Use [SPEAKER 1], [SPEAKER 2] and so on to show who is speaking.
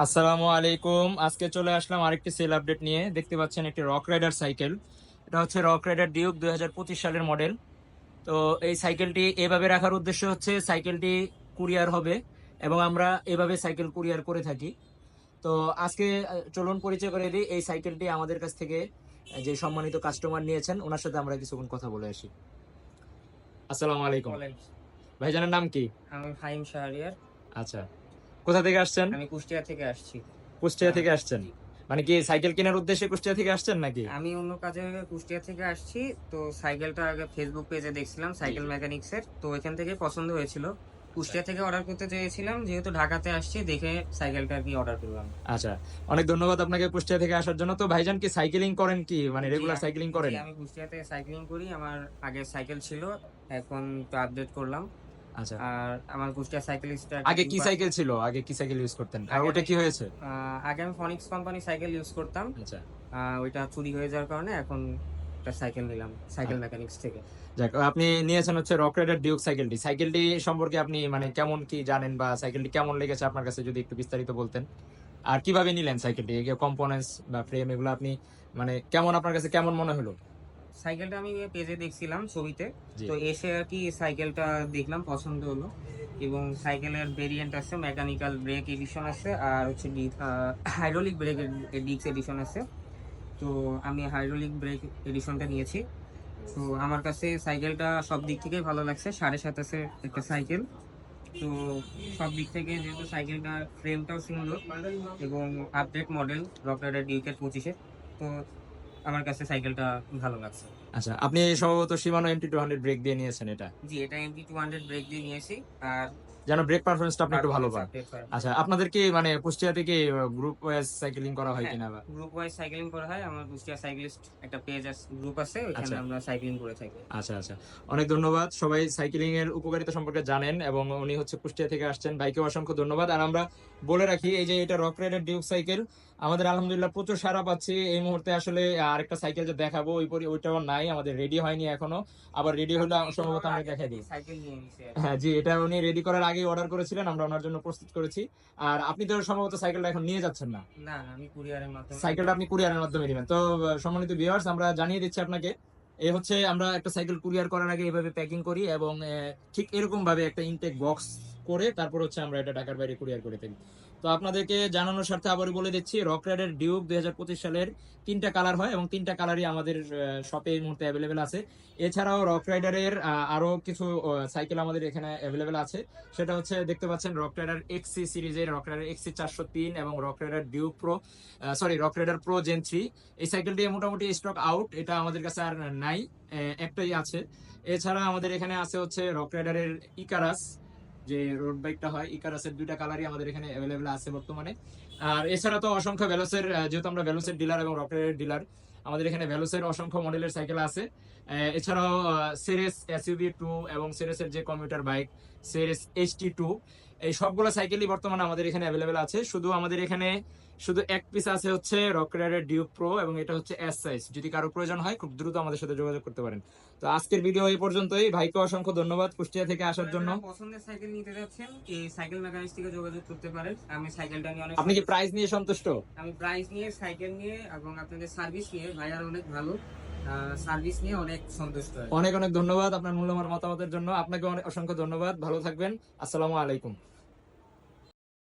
[SPEAKER 1] আসসালামু আলাইকুম। আজকে চলে আসলাম আরেকটি সেল আপডেট নিয়ে। দেখতে পাচ্ছেন একটি রক রাইডার সাইকেল। এটা হচ্ছে রক রাইডার ডিউক দু হাজার পঁচিশ সালের মডেল। তো এই সাইকেলটি এভাবে রাখার উদ্দেশ্য হচ্ছে সাইকেলটি কুরিয়ার হবে এবং আমরা এভাবে সাইকেল কুরিয়ার করে থাকি। তো আজকে চলুন পরিচয় করে দিই। এই সাইকেলটি আমাদের কাছ থেকে যে সম্মানিত কাস্টমার নিয়েছেন ওনার সাথে আমরা কিছুক্ষণ কথা বলে আসি। আসসালামু আলাইকুম। ভাইজানের নাম কি?
[SPEAKER 2] আমি ফাহিম শাহরিয়ার।
[SPEAKER 1] আচ্ছা। কোথা থেকে আসছেন?
[SPEAKER 2] আমি কুষ্টিয়া থেকে আসছি।
[SPEAKER 1] কুষ্টিয়া থেকে আসছেন। মানে কি সাইকেল কেনার উদ্দেশ্যে কুষ্টিয়া থেকে আসছেন নাকি?
[SPEAKER 2] আমি অন্য কাজে কুষ্টিয়া থেকে আসছি তো সাইকেলটা আগে ফেসবুক পেজে দেখছিলাম সাইকেল মেকানিক্স এর তো এখান থেকে পছন্দ হয়েছিল। কুষ্টিয়া থেকে অর্ডার করতে চেয়েছিলাম যেহেতু ঢাকাতে আসছি দেখে সাইকেলটা আর কি অর্ডার করলাম।
[SPEAKER 1] আচ্ছা অনেক ধন্যবাদ আপনাকে কুষ্টিয়া থেকে আসার জন্য। তো ভাইজান কি সাইকেলিং করেন কি? মানে রেগুলার সাইকেলিং করেন?
[SPEAKER 2] আমি কুষ্টিয়াতে সাইকেলিং করি আমার আগে সাইকেল ছিল এখন তো আপডেট করলাম।
[SPEAKER 1] আচ্ছা।
[SPEAKER 2] আর আমার কুষ্টিয়া সাইকেলিস্টটা
[SPEAKER 1] আগে কি সাইকেল ছিল? আগে কি সাইকেল ইউজ করতেন? আর ওটা কি হয়েছে?
[SPEAKER 2] আগে আমি ফনিক্স কোম্পানি সাইকেল ইউজ করতাম।
[SPEAKER 1] আচ্ছা।
[SPEAKER 2] ওইটা চুরি হয়ে যাওয়ার কারণে এখন একটা সাইকেল নিলাম সাইকেল মেকানিক্স থেকে।
[SPEAKER 1] যাক আপনি নিয়েছেন হচ্ছে রক রাইডার ডিউক সাইকেলটি সাইকেলটি সম্পর্কে আপনি মানে কেমন কি জানেন বা সাইকেলটি কেমন লেগেছে আপনার কাছে যদি একটু বিস্তারিত বলতেন? আর কীভাবে নিলেন সাইকেলটি কম্পোনেন্টস বা ফ্রেম এগুলো আপনি মানে কেমন আপনার কাছে কেমন মনে হলো?
[SPEAKER 2] সাইকেলটা আমি পেজে দেখছিলাম ছবিতে। তো এসে আর কি সাইকেলটা দেখলাম পছন্দ হলো। এবং সাইকেলের ভেরিয়েন্ট আছে মেকানিক্যাল ব্রেক এডিশন আছে আর হচ্ছে হাইড্রোলিক ব্রেক ডিক্স এডিশন আছে। তো আমি হাইড্রোলিক ব্রেক এডিশনটা নিয়েছি। তো আমার কাছে সাইকেলটা সব দিক থেকেই ভালো লাগছে। সাড়ে সাতাশে একটা সাইকেল। তো সব দিক থেকে যেহেতু সাইকেলটা ফ্রেমটাও সুন্দর এবং আপডেট মডেল রকরাইডার ডিউকের পঁচিশে তো আমার কাছে সাইকেলটা ভালো লাগছে।
[SPEAKER 1] আচ্ছা আপনি সম্ভবত Shimano MT two hundred brake দিয়ে নিয়েছেন এটা?
[SPEAKER 2] জি এটা এমপি টু হান্ড্রেড ব্রেক দিয়ে নিয়েছি আর
[SPEAKER 1] যেন ব্রেক পারফরমেন্সটা আপনি একটু ভালো পান। আচ্ছা আপনাদের কি মানে কুষ্টিয়া থেকে গ্রুপ ওয়াইজ সাইকেলিং করা হয়
[SPEAKER 2] হ্যাঁ।
[SPEAKER 1] কিনা বা?
[SPEAKER 2] গ্রুপ ওয়াইজ সাইক্লিং করা হয়। আমার কুষ্টিয়া সাইক্লিস্ট একটা পেজ আছে গ্রুপ আছে ওখানে
[SPEAKER 1] আচ্ছা।
[SPEAKER 2] আমরা সাইক্লিং করে থাকি।
[SPEAKER 1] আচ্ছা আচ্ছা। অনেক ধন্যবাদ। সবাই সাইকেলিং এর উপকারিতা সম্পর্কে জানেন এবং উনি হচ্ছে কুষ্টিয়া থেকে আসছেন। ভাইকে অসংখ্য ধন্যবাদ। আর আমরা বলে রাখি এই যে এটা রক রাইডার ডিউক সাইকেল আমাদের আলহামদুলিল্লাহ প্রচুর সারা পাচ্ছি। এই মুহূর্তে আসলে আরেকটা সাইকেল যে দেখাবো ওই পরি ওইটাও নাই আমাদের রেডি হয়নি এখনও। আবার রেডি হলে সম্ভবত আমরা দেখাই দিই। হ্যাঁ জি এটা উনি রেডি করার আগে অর্ডার করেছিলেন আমরা ওনার জন্য প্রস্তুত করেছি। আর আপনি তো সম্ভবত সাইকেলটা এখন নিয়ে যাচ্ছেন না?
[SPEAKER 2] আমি কুরিয়ারের মাধ্যমে।
[SPEAKER 1] সাইকেলটা আপনি কুরিয়ারের মাধ্যমে নেবেন। তো সম্মানিত ভিউয়ার্স আমরা জানিয়ে দিচ্ছি আপনাকে এই হচ্ছে আমরা একটা সাইকেল কুরিয়ার করার আগে এভাবে প্যাকিং করি এবং ঠিক এরকম ভাবে একটা ইনটেক বক্স করে তারপর হচ্ছে আমরা এটা ঢাকার বাইরে কুরিয়ার করে থাকি তো আপনাদেরকে জানানোর স্বার্থে আবারও বলে দিচ্ছি রক রাইডার ডিউক দু হাজার পঁচিশ সালের তিনটা কালার হয় এবং তিনটা কালারই আমাদের শপে এই মুহূর্তে অ্যাভেলেবেল আছে। এছাড়াও রক রাইডারের আরও কিছু সাইকেল আমাদের এখানে অ্যাভেলেবেল আছে। সেটা হচ্ছে, দেখতে পাচ্ছেন রক রাইডার এক্সি সিরিজের রক রাইডার এক্সি চারশো তিন এবং Rockrider Duke pro sorry Rockrider pro gen three এই সাইকেলটি মোটামুটি স্টক আউট এটা আমাদের কাছে আর নাই একটাই আছে। এছাড়া আমাদের এখানে আছে হচ্ছে রক রাইডারের ইকারাস যে রোড বাইকটা হয় ইকারাসের দুইটা কালারই আমাদের এখানে অ্যাভেলেবেল আছে বর্তমানে। আর এছাড়া তো অসংখ্য ভ্যালোসের যেহেতু আমরা ভ্যালোসের ডিলার এবং রকেটের ডিলার আমাদের এখানে ভ্যালোসের অসংখ্য মডেলের সাইকেল আছে। এছাড়াও সেরেস এসইউভি টু এবং সেরেসের যে computer bike Ceres HT two এই সবগুলো সাইকেলই বর্তমানে আমাদের এখানে অ্যাভেলেবেল আছে। শুধু আমাদের এখানে শুধু এক পিস আছে হচ্ছে রক রাইডার ডিউক প্রো এবং এটা হচ্ছে এস সাইজ যদি কারও প্রয়োজন হয় খুব দ্রুত আমাদের সাথে যোগাযোগ করতে পারেন। তো আজকের ভিডিও এই পর্যন্তই। ভাইকে অসংখ্য ধন্যবাদ কুষ্টিয়া থেকে আসার জন্য।
[SPEAKER 2] পছন্দের সাইকেল নিতে যাচ্ছেন এই সাইকেল মেকানিক্স থেকে যোগাযোগ করতে পারেন। আমি সাইকেলটা নিয়ে অনেক
[SPEAKER 1] আপনি কি প্রাইস নিয়ে সন্তুষ্ট?
[SPEAKER 2] আমি প্রাইস নিয়ে সাইকেল নিয়ে এবং আপনাদের সার্ভিস নিয়ে। ভাইয়ার অনেক ভালো। সার্ভিস নিয়ে অনেক সন্তুষ্ট
[SPEAKER 1] অনেক অনেক ধন্যবাদ আপনার মূল্যবান মতামতের জন্য। আপনাকে অনেক অসংখ্য ধন্যবাদ। ভালো থাকবেন। আসসালামু আলাইকুম।